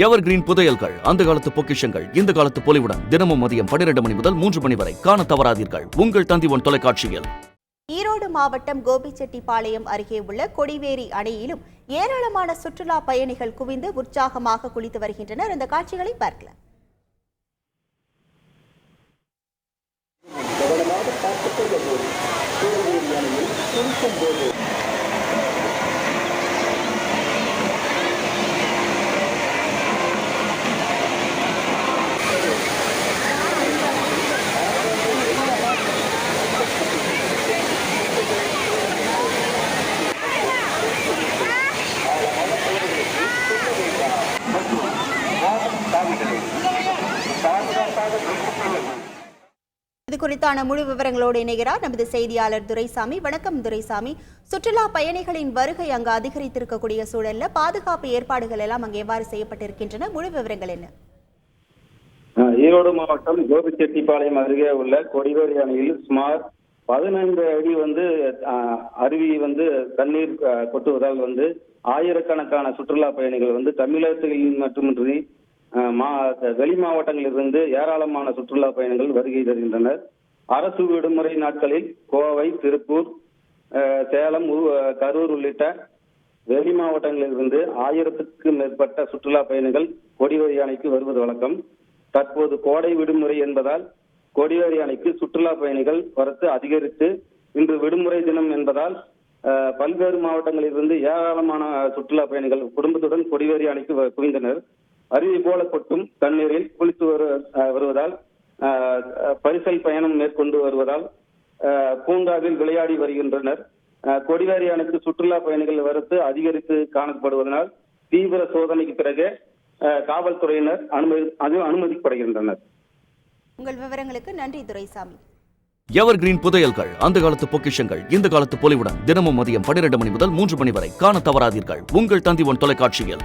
எவர் green புதையல்கள் அந்த காலத்து பொக்கிஷங்கள் இந்த காலத்து பொலிவுடன் தினமும் மதியம் பன்னிரண்டு மணி முதல் மூன்று மணி வரை காண தவறாதீர்கள். உங்கள் தந்திவன் தொலைக்காட்சியில். ஈரோடு மாவட்டம் கோபிச்செட்டிப்பாளையம் அருகே உள்ள கொடிவேரி அணையிலும் ஏராளமான சுற்றுலா பயணிகள் குவிந்து உற்சாகமாக குளித்து வருகின்றனர். இந்த காட்சிகளை பார்க்கலாம். இது குறித்தான முழு விவரங்களோடு இணைகிறார் நமது செய்தியாளர் துரைசாமி. வணக்கம் துரைசாமி. சுற்றுலா பயணிகளின் வருகை அங்கு அதிகரித்திருக்கக்கூடிய சூழல்ல பாதுகாப்பு ஏற்பாடுகள் எல்லாம் அங்கு எவ்வாறு செய்யப்பட்டிருக்கின்றன? முழு விவரங்கள் என்ன? ஈரோடு மாவட்டம் கோபிச்செட்டிப்பாளையம் அருகே உள்ள கொடிவேரி அணையில் சுமார் பதினைந்து அடி வந்து அஹ், அருவி வந்து தண்ணீர் கொட்டுவதால் வந்து ஆயிரக்கணக்கான சுற்றுலா பயணிகள் வந்து தமிழகத்தில் மட்டுமின்றி வெளி மாவட்டங்களிலிருந்து ஏராளமான சுற்றுலா பயணிகள் வருகை தருகின்றனர். அரசு விடுமுறை நாட்களில் கோவை திருப்பூர் சேலம் கரூர் உள்ளிட்ட வெளி மாவட்டங்களிலிருந்து ஆயிரத்துக்கு மேற்பட்ட சுற்றுலா பயணிகள் கொடிவேரி அணைக்கு வருவது வழக்கம். தற்போது கோடை விடுமுறை என்பதால் கொடிவேரி அணைக்கு சுற்றுலா பயணிகள் வரத்து அதிகரித்து இன்று விடுமுறை தினம் என்பதால் பல்வேறு மாவட்டங்களிலிருந்து ஏராளமான சுற்றுலா பயணிகள் குடும்பத்துடன் கொடிவேரி அணைக்கு குவிந்தனர். அருவி போல கொட்டும் தண்ணீரில் குளித்து வருவதால் பரிசல் பயணம் மேற்கொண்டு வருவதால் பூங்காவில் விளையாடி வருகின்றனர். கொடிவேரி அணைக்கு சுற்றுலா பயணிகள் வரத்து அதிகரித்து காணப்படுவதனால் தீவிர சோதனைக்கு பிறகு காவல்துறையினர் அனுமதி அது அனுமதிக்கப்படுகின்றனர். உங்கள் விவரங்களுக்கு நன்றி துரைசாமி. எவர் கிரீன் புதையல்கள் அந்த காலத்து பொக்கிஷங்கள் இந்த காலத்து பொலிவுடன் தினமும் மதியம் பன்னிரண்டு மணி முதல் மூன்று மணி வரை காண தவறாதீர்கள். உங்கள் தந்திவன் தொலைக்காட்சியில்.